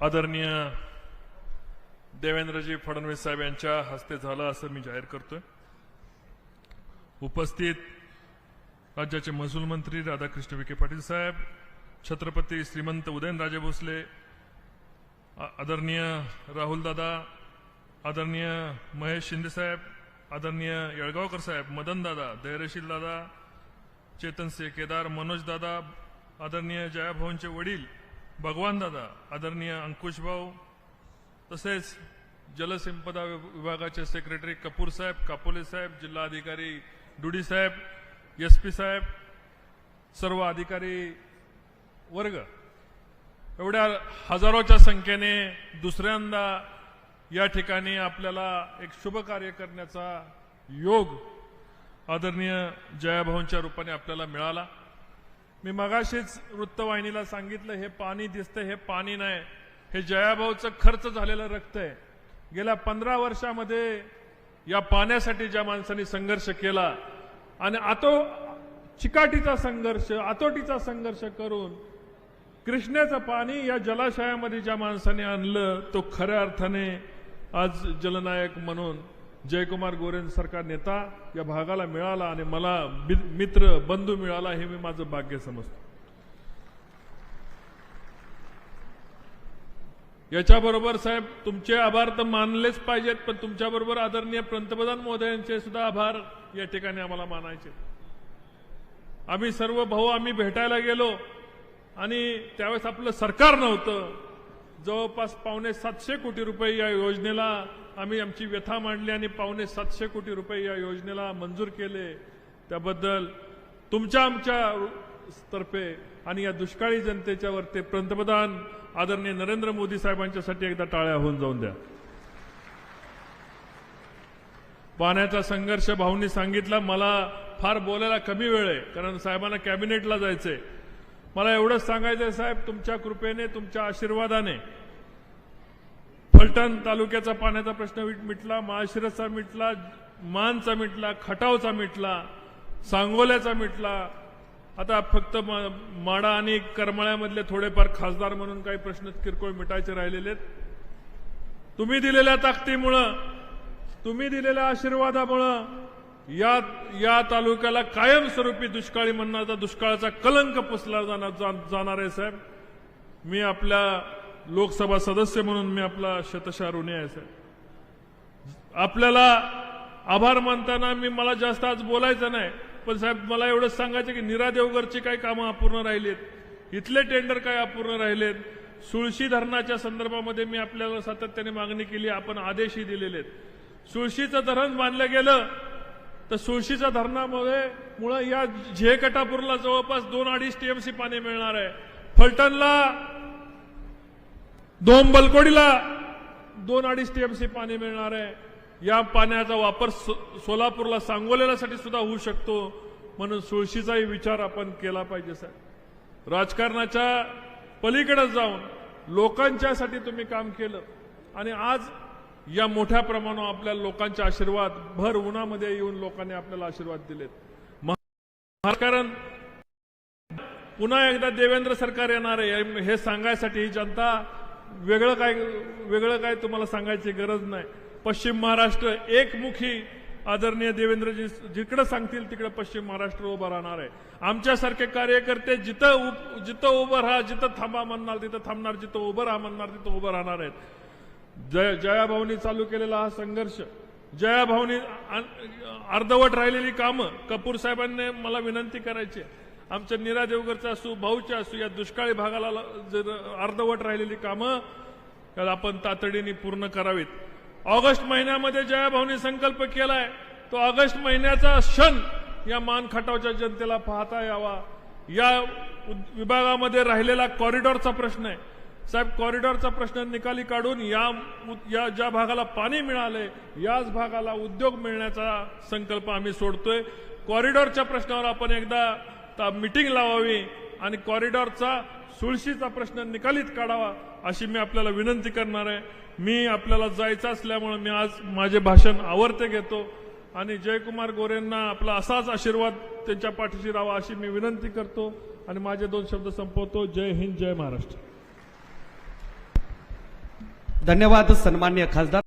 आदरणीय देवेंद्रजी फडणवीस साहेब यांच्या हस्ते झालं असं मी जाहीर करतोय. उपस्थित राज्याचे महसूल मंत्री राधाकृष्ण विखे पाटील साहेब छत्रपती श्रीमंत उदयनराजे भोसले आदरणीय राहुलदादा आदरणीय महेश शिंदे साहेब आदरणीय येळगावकर साहेब मदन दादा धैर्यशील दादा चेतन से केदार मनोज दादा आदरणीय जयाभवनचे वडील भगवान दादा आदरणीय अंकुश भाऊ तसेच जलसंपदा विभागाचे सेक्रेटरी कपूर साहेब कापोले साहेब जिल्हाधिकारी डुडी साहेब एस पी साहेब सर्व अधिकारी वर्ग. एवढ्या हजारोच्या संख्येने दुसऱ्यांदा या ठिकाणी आपल्याला एक शुभ कार्य करण्याचा योग आदरणीय जयाभाऊंच्या रूपाने आपल्याला मिळाला. मी मगाशीच वृत्तवाहिनीला सांगितलं हे पाणी दिसतं हे पाणी नाही. हे जयाभाऊचं खर्च झालेलं रक्त आहे. गेल्या पंधरा वर्षामध्ये या पाण्यासाठी ज्या माणसांनी संघर्ष केला आणि आतो चिकाटीचा संघर्ष आतोटीचा संघर्ष करून कृष्णेचं पाणी या जलाशयामध्ये ज्या माणसाने आणलं तो खऱ्या अर्थाने आज जलनायक म्हणून जयकुमार गोरेंसारखा नेता या भागाला मिळाला आणि मला मित्र बंधू मिळाला हे मी माझं भाग्य समजतो. याच्याबरोबर साहेब तुमचे आभार तर मानलेच पाहिजेत पण तुमच्याबरोबर आदरणीय पंतप्रधान मोदयांचे सुद्धा आभार या ठिकाणी आम्हाला मानायचे. आम्ही सर्व भाऊ आम्ही भेटायला गेलो आणि त्यावेळेस आपलं सरकार नव्हतं. जवळपास पावणे सातशे कोटी रुपये या योजनेला आम्ही आमची व्यथा मांडली आणि पावणे सातशे कोटी रुपये या योजनेला मंजूर केले. त्याबद्दल तुमच्या आमच्या तर्फे आणि या दुष्काळी जनतेच्या ते पंतप्रधान आदरणीय नरेंद्र मोदी साहेबांच्यासाठी एकदा टाळ्या होऊन जाऊन द्या. पाण्याचा संघर्ष भाऊंनी सांगितला मला फार बोलायला कमी वेळ आहे कारण साहेबांना कॅबिनेटला जायचंय. मला एवढंच सांगायचं आहे साहेब तुमच्या कृपेने तुमच्या आशीर्वादाने. फलटण तालुक्याचा पाण्याचा प्रश्न मिटला माळशिरसचा मिटला मानचा मिटला खटावचा मिटला सांगोल्याचा मिटला. आता फक्त माडा आणि करमाळ्यामधले थोडेफार खासदार म्हणून काही प्रश्न किरकोळ मिटायचे राहिलेले आहेत. तुम्ही दिलेल्या ताकदीमुळं तुम्ही दिलेल्या आशीर्वादामुळं या या तालुक्याला कायमस्वरूपी दुष्काळी म्हणण्याचा दुष्काळाचा कलंक पुसला जाणार जा- जाणार आहे साहेब. मी आपल्या लोकसभा सदस्य म्हणून मी आपला शतशः ऋणी आहे साहेब. आपल्याला आभार मानताना मी मला जास्त आज बोलायचं नाही पण साहेब मला एवढंच सांगायचं की निरा देवगरची काही कामं अपूर्ण राहिलीत इथले टेंडर काय अपूर्ण राहिलेत सुळशी धरणाच्या संदर्भामध्ये मी आपल्याला सातत्याने मागणी केली आपण आदेशही दिलेले आहेत सुळशीचं धरण बांधलं गेलं तर सुळशीच्या धरणामुळे मुळे या झेकटापूरला जवळपास दोन अडीच टीएमसी पाणी मिळणार आहे. फलटणला दोन बलकोडीला दोन अडीच टीएमसी पाणी मिळणार आहे. या पाण्याचा वापर सो- सोलापूरला सांगोलेलासाठी सुद्धा होऊ शकतो. म्हणून सुळशीचाही विचार आपण केला पाहिजे साहेब राजकारणाच्या पलीकडे जाऊन लोकांच्यासाठी तुम्ही काम केलं. आणि आज या मोठ्या प्रमाणावर आपल्या लोकांचे आशीर्वाद भर उन्हामध्ये येऊन लोकांनी आपल्याला आशीर्वाद दिलेत. कारण पुन्हा एकदा देवेंद्र सरकार येणार आहे हे सांगायसाठी ही जनता वेगळं काय वेगळं काय तुम्हाला सांगायची गरज नाही. पश्चिम महाराष्ट्र एकमुखी आदरणीय देवेंद्रजी जिकडे सांगतील तिकडे पश्चिम महाराष्ट्र उभं राहणार आहे. आमच्यासारखे कार्यकर्ते जिथं जिथं उभं राहा जिथं थांबा म्हणणार तिथं थांबणार जिथं उभं राहा म्हणणार तिथं उभं राहणार आहेत. जय जयाभाऊनी चालू केलेला हा संघर्ष. जयाभाऊनी अर्धवट राहिलेली कामं कपूर साहेबांनी मला विनंती करायची. आहे. आमच्या नीरा देवगरचा असू भाऊच्या असू या दुष्काळी भागाला जर अर्धवट राहिलेली कामं त्याला आपण तातडीने पूर्ण करावीत. ऑगस्ट महिन्यामध्ये जयाभाऊनी संकल्प केलाय तो ऑगस्ट महिन्याचा क्षण या मान खटावच्या जनतेला पाहता यावा. या उद- विभागामध्ये राहिलेला कॉरिडॉरचा प्रश्न आहे. साहेब कॉरिडॉरचा प्रश्न निकाली काढून या उ- या ज्या भागाला पाणी मिळाले याच भागाला उद्योग मिळण्याचा संकल्प आम्ही सोडतोय. कॉरिडॉरच्या प्रश्नावर आपण एकदा मिटिंग लावावी आणि कॉरिडॉरचा सुळशीचा प्रश्न निकालीत काढावा अशी मी आपल्याला विनंती करणार आहे. मी आपल्याला जायचं असल्यामुळे मी आज माझे भाषण आवर्ते घेतो आणि जयकुमार गोरेंना आपला असाच आशीर्वाद त्यांच्या पाठीशी राहावा अशी मी विनंती करतो. आणि माझे दोन शब्द संपवतो. जय हिंद जय महाराष्ट्र. धन्यवाद सन्मान्य खासदार